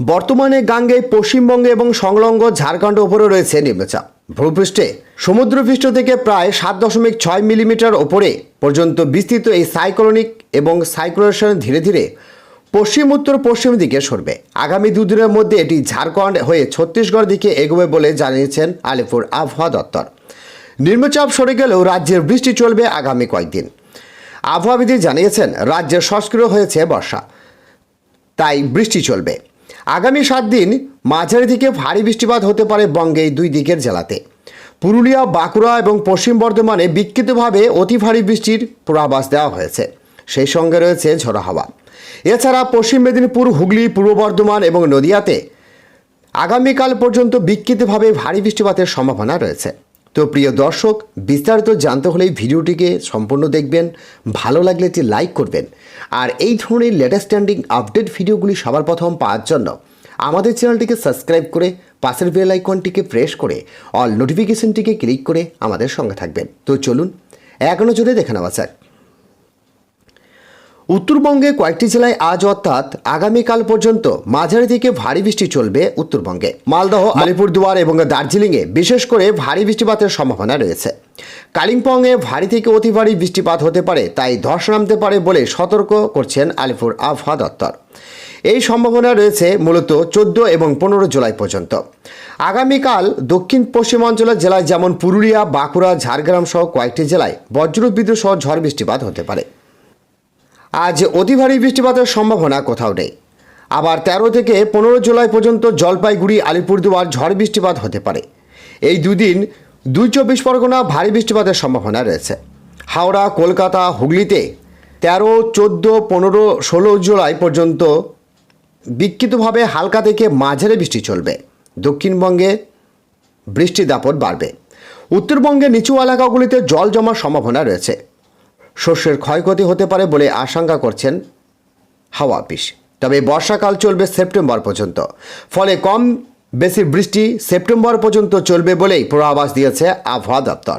বর্তমানে গাঙ্গে, পশ্চিমবঙ্গে এবং সংলগ্ন ঝাড়খণ্ড ওপরে রয়েছে নিম্নচাপ। ভূপৃষ্ঠে সমুদ্রপৃষ্ঠ থেকে প্রায় সাত দশমিক ছয় মিলিমিটার ওপরে পর্যন্ত বিস্তৃত এই সাইক্লোনিক এবং সাইক্লোনেশন ধীরে ধীরে পশ্চিম, উত্তর, পশ্চিম দিকে সরবে। আগামী দুদিনের মধ্যে এটি ঝাড়খণ্ড হয়ে ছত্তিশগড় দিকে এগোবে বলে জানিয়েছেন আলিপুর আবহাওয়া দপ্তর। নিম্নচাপ সরে গেলেও রাজ্যের বৃষ্টি চলবে আগামী কয়েকদিন। আবহাওয়াবিদ জানিয়েছেন, রাজ্যে সক্রিয় হয়েছে বর্ষা, তাই বৃষ্টি চলবে। আগামী সাত দিন মাঝারি থেকে ভারী বৃষ্টিপাত হতে পারে বঙ্গে দুই দিকের জেলাতে। পুরুলিয়া, বাঁকুড়া এবং পশ্চিম বর্ধমানে বিক্ষিপ্তভাবে অতি ভারী বৃষ্টির পূর্বাভাস দেওয়া হয়েছে। সেই সঙ্গে রয়েছে ঝোড়ো হাওয়া। এছাড়া পশ্চিম মেদিনীপুর, হুগলি, পূর্ব বর্ধমান এবং নদিয়াতে আগামীকাল পর্যন্ত বিক্ষিপ্তভাবে ভারী বৃষ্টিপাতের সম্ভাবনা রয়েছে। তো প্রিয় দর্শক, বিস্তারিত জানতে হলে ভিডিওটিকে সম্পূর্ণ দেখবেন, ভালো লাগলে যে লাইক করবেন। আর এই ধরনের লেটেস্ট স্ট্যান্ডিং আপডেট ভিডিওগুলি সবার প্রথম পাওয়ার জন্য আমাদের চ্যানেলটিকে সাবস্ক্রাইব করে, পাশের বেল আইকনটিকে প্রেস করে অল নোটিফিকেশনটিকে ক্লিক করে আমাদের সঙ্গে থাকবেন। তো চলুন, এক নজরে দেখে নেওয়া যাক। উত্তরবঙ্গে কয়েকটি জেলায় আজ অর্থাৎ আগামীকাল পর্যন্ত মাঝারি থেকে ভারী বৃষ্টি চলবে উত্তরবঙ্গে। মালদহ আলিপুরদুয়ার এবং দার্জিলিংয়ে বিশেষ করে ভারী বৃষ্টিপাতের সম্ভাবনা রয়েছে। কালিম্পংয়ে ভারী থেকে অতি ভারী বৃষ্টিপাত হতে পারে তাই ধস নামতে পারে বলে সতর্ক করছেন আলিপুর আবহাওয়া দপ্তর। এই সম্ভাবনা রয়েছে মূলত চোদ্দ এবং পনেরো জুলাই পর্যন্ত। আগামীকাল দক্ষিণ পশ্চিমাঞ্চলের জেলায় যেমন পুরুলিয়া বাঁকুড়া ঝাড়গ্রাম সহ কয়েকটি জেলায় বজ্রবিদ্যুৎ সহ ঝড় বৃষ্টিপাত হতে পারে। আজ অতি ভারী বৃষ্টিপাতের সম্ভাবনা কোথাও নেই। আবার তেরো থেকে পনেরো জুলাই পর্যন্ত জলপাইগুড়ি, আলিপুরদুয়ার ঝড় বৃষ্টিপাত হতে পারে। এই দুদিন দুই চব্বিশ পরগনা ভারী বৃষ্টিপাতের সম্ভাবনা রয়েছে। হাওড়া, কলকাতা, হুগলিতে তেরো, চোদ্দ, পনেরো, ষোলো জুলাই পর্যন্ত বিক্ষিপ্তভাবে হালকা থেকে মাঝারি বৃষ্টি চলবে। দক্ষিণবঙ্গে বৃষ্টির দাপট বাড়বে। উত্তরবঙ্গে নিচু এলাকাগুলিতে জল জমার সম্ভাবনা রয়েছে। শস্যের ক্ষয়ক্ষতি হতে পারে বলে আশঙ্কা করছেন হাওয়া অফিস। তবে বর্ষাকাল চলবে সেপ্টেম্বর পর্যন্ত। ফলে কম বেশি বৃষ্টি সেপ্টেম্বর পর্যন্ত চলবে বলেই পূর্বাভাস দিয়েছে আবহাওয়া দপ্তর।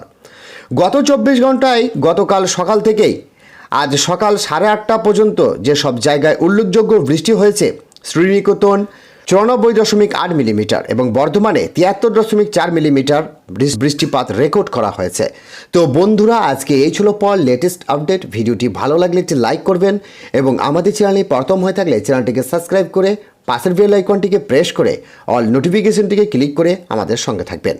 গত চব্বিশ ঘন্টায় গতকাল সকাল থেকেই, আজ সকাল সাড়ে আটটা পর্যন্ত যেসব জায়গায় উল্লেখযোগ্য বৃষ্টি হয়েছে, শ্রীনিকেতন চুরানব্বই দশমিক আট মিলিমিটার এবং বর্ধমানে তিয়াত্তর দশমিক চার মিলিমিটার বৃষ- বৃষ্টিপাত রেকর্ড করা হয়েছে। তো বন্ধুরা, আজকে এই ছিল পর লেটেস্ট আপডেট ভিডিওটি ভালো লাগলে একটি লাইক করবেন এবং আমাদের চ্যানেলে প্রথম হয়ে থাকলে চ্যানেলটিকে সাবস্ক্রাইব করে পাশের বেল আইকনটিকে প্রেস করে অল নোটিফিকেশনটিকে ক্লিক করে আমাদের সঙ্গে থাকবেন।